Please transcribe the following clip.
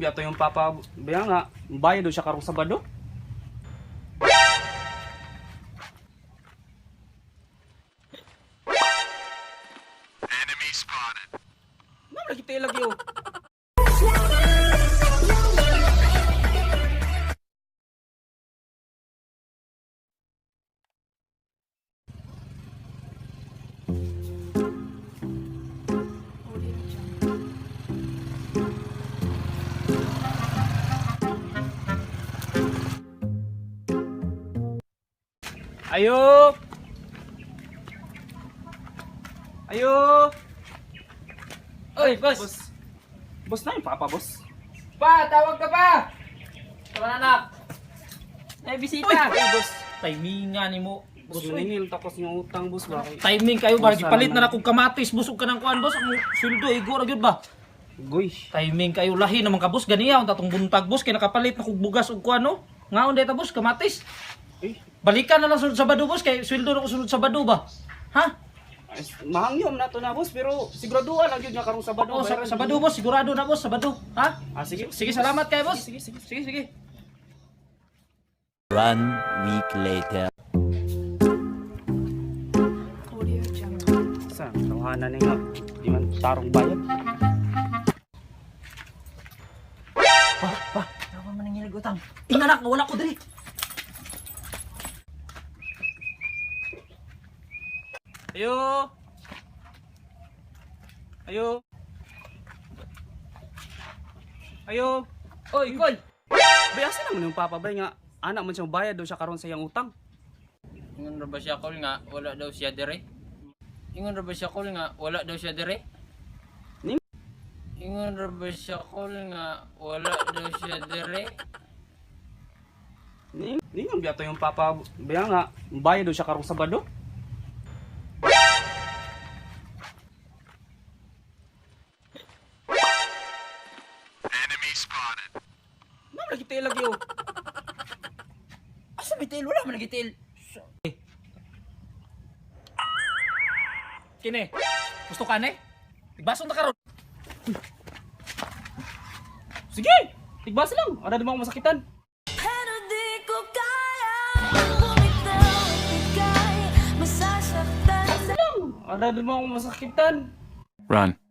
biyato yung papa biya nga bayad do siya karong Sabado. Enemy spotted. Ma'am lagi tayo lagi oh. Ayo. Ayo. Oy, boss. Boss. Boss na yung papa, boss. Pa, tawag ka pa. Tara anak. May bisita. Uy, boss. Timing nga ni mo. Boss, Boss, uy. maningil tapos yung utang, boss. Bakit? Timing kayo ba? Boss, Gipalit ano na na kong kamatis. Busog ka ng kuan, boss. Ang sweldo, igo ra gyud ba? Goy. Timing kayo lahi naman ka, boss. Ganiya, ang tatong buntag, boss. Kaya nakapalit na kong bugas og kuan, no? Ngaon dito, boss, kamatis. Eh, Balikan na lang sunod Sabado, boss. Kay sweldo na ko sunod Sabado ba? Ha? mahangyom na to na, boss. Pero siguraduhan lang yun nga karong Sabado. Oo, sa, Sabado, boss. Sigurado na, boss. Sabado. Ha? Ah, sige. Sige, salamat kayo, boss. Sige, sige, Sige, sige. One week later. Sa, tawanan nga. Di man tarong bayad. Pa, pa. Nawa man nangyari utang. Inganak, wala ko diri. Ayo. Ayo. Ayo. Oy, Koy. Bayasa naman yung papa bay nga. Anak man siyang bayad daw siya karon sa iyang utang. Ingon ra ba siya kol nga wala daw siya dire? Ingon ra ba siya kol nga wala daw siya dire? Ning- Ingon ra ba siya kol nga wala daw siya dire? Ni, ni yung biyato yung papa baya nga bayad daw siya karong Sabado. Spotted. Ma'am lagi tayo lagi oh. Asa bitil? Wala man nagitil. Kini. Gusto ka ne? Ibason na karon. Sige. Tigbasa lang. Ada di mo masakitan. Ada di mo masakitan. Run.